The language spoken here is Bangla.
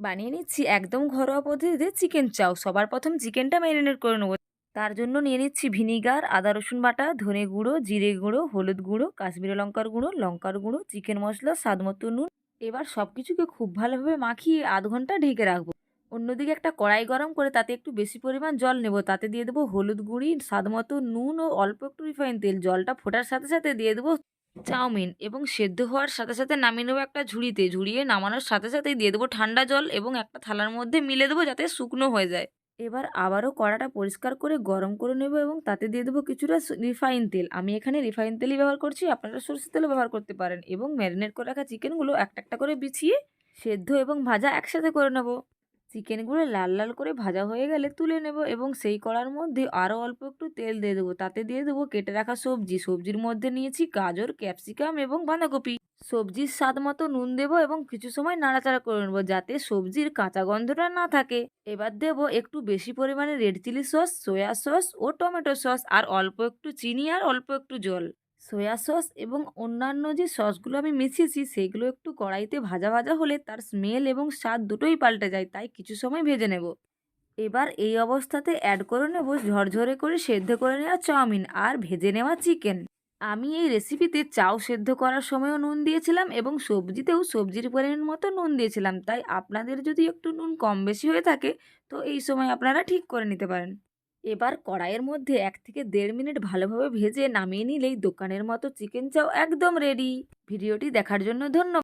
বানিয়ে নিচ্ছি একদম ঘরোয়া পদ্ধতিতে চিকেন চাউ সবার প্রথম চিকেনটা ম্যারিনেট করে নেব। তার জন্য নিয়ে নিচ্ছি ভিনিগার, আদা, রসুন বাটা, ধনে গুঁড়ো, জিরে গুঁড়ো, হলুদ গুঁড়ো, কাশ্মীরি লঙ্কার গুঁড়ো লঙ্কার গুঁড়ো, চিকেন মশলা, স্বাদ মতো নুন। এবার সব কিছুকে খুব ভালোভাবে মাখিয়ে আধ ঘণ্টা ঢেকে রাখব। অন্যদিকে একটা কড়াই গরম করে তাতে একটু বেশি পরিমাণ জল নেব। তাতে দিয়ে দেবো হলুদ গুঁড়ি, স্বাদ মতো নুন ও অল্প একটু রিফাইন তেল। জলটা ফোটার সাথে সাথে দিয়ে দেবো চাউমিন এবং সেদ্ধ হওয়ার সাথে সাথে নামিয়ে নেব একটা ঝুড়িতে। ঝুড়িয়ে নামানোর সাথে সাথেই দিয়ে দেবো ঠান্ডা জল এবং একটা থালার মধ্যে মিলে দেবো যাতে শুকনো হয়ে যায়। এবার আবারও কড়াটা পরিষ্কার করে গরম করে নেব এবং তাতে দিয়ে দেবো কিছুটা রিফাইন তেল। আমি এখানে রিফাইন তেলই ব্যবহার করছি, আপনারা সরষের তেলও ব্যবহার করতে পারেন এবং ম্যারিনেট করে রাখা চিকেনগুলো একটা একটা করে বিছিয়ে সেদ্ধ এবং ভাজা একসাথে করে নেব। চিকেনগুলো লাল লাল করে ভাজা হয়ে গেলে তুলে নেব এবং সেই কড়ার মধ্যে আরও অল্প একটু তেল দিয়ে দেবো। তাতে দিয়ে দেবো কেটে রাখা সবজি। সবজির মধ্যে নিয়েছি গাজর, ক্যাপসিকাম এবং বাঁধাকপি। সবজির স্বাদ মতো নুন দেবো এবং কিছু সময় নাড়াচাড়া করে নেব যাতে সবজির কাঁচা গন্ধটা না থাকে। এবার দেবো একটু বেশি পরিমাণে red chilli sauce soya sauce ও টমেটো সস আর অল্প একটু চিনি আর অল্প একটু জল। সয়া সস এবং অন্যান্য যে সসগুলো আমি মিশিয়েছি, সেগুলো একটু কড়াইতে ভাজা ভাজা হলে তার স্মেল এবং স্বাদ দুটোই পাল্টে যায়, তাই কিছু সময় ভেজে নেব। এবার এই অবস্থাতে অ্যাড করে নেব ঝরঝরে করে সেদ্ধ করে নেওয়া চাউমিন আর ভেজে নেওয়া চিকেন আমি এই রেসিপিতে চাউ সেদ্ধ করার সময়ও নুন দিয়েছিলাম এবং সবজিতেও সবজির পরিমাণ মতো নুন দিয়েছিলাম, তাই আপনাদের যদি একটু নুন কম বেশি হয়ে থাকে, তো এই সময় আপনারা ঠিক করে নিতে পারেন। এবার কড়াইয়ের মধ্যে এক থেকে দেড় মিনিট ভালোভাবে ভেজে নামিয়ে নিলেই দোকানের মতো চিকেন চাও একদম রেডি ভিডিওটি দেখার জন্য ধন্যবাদ।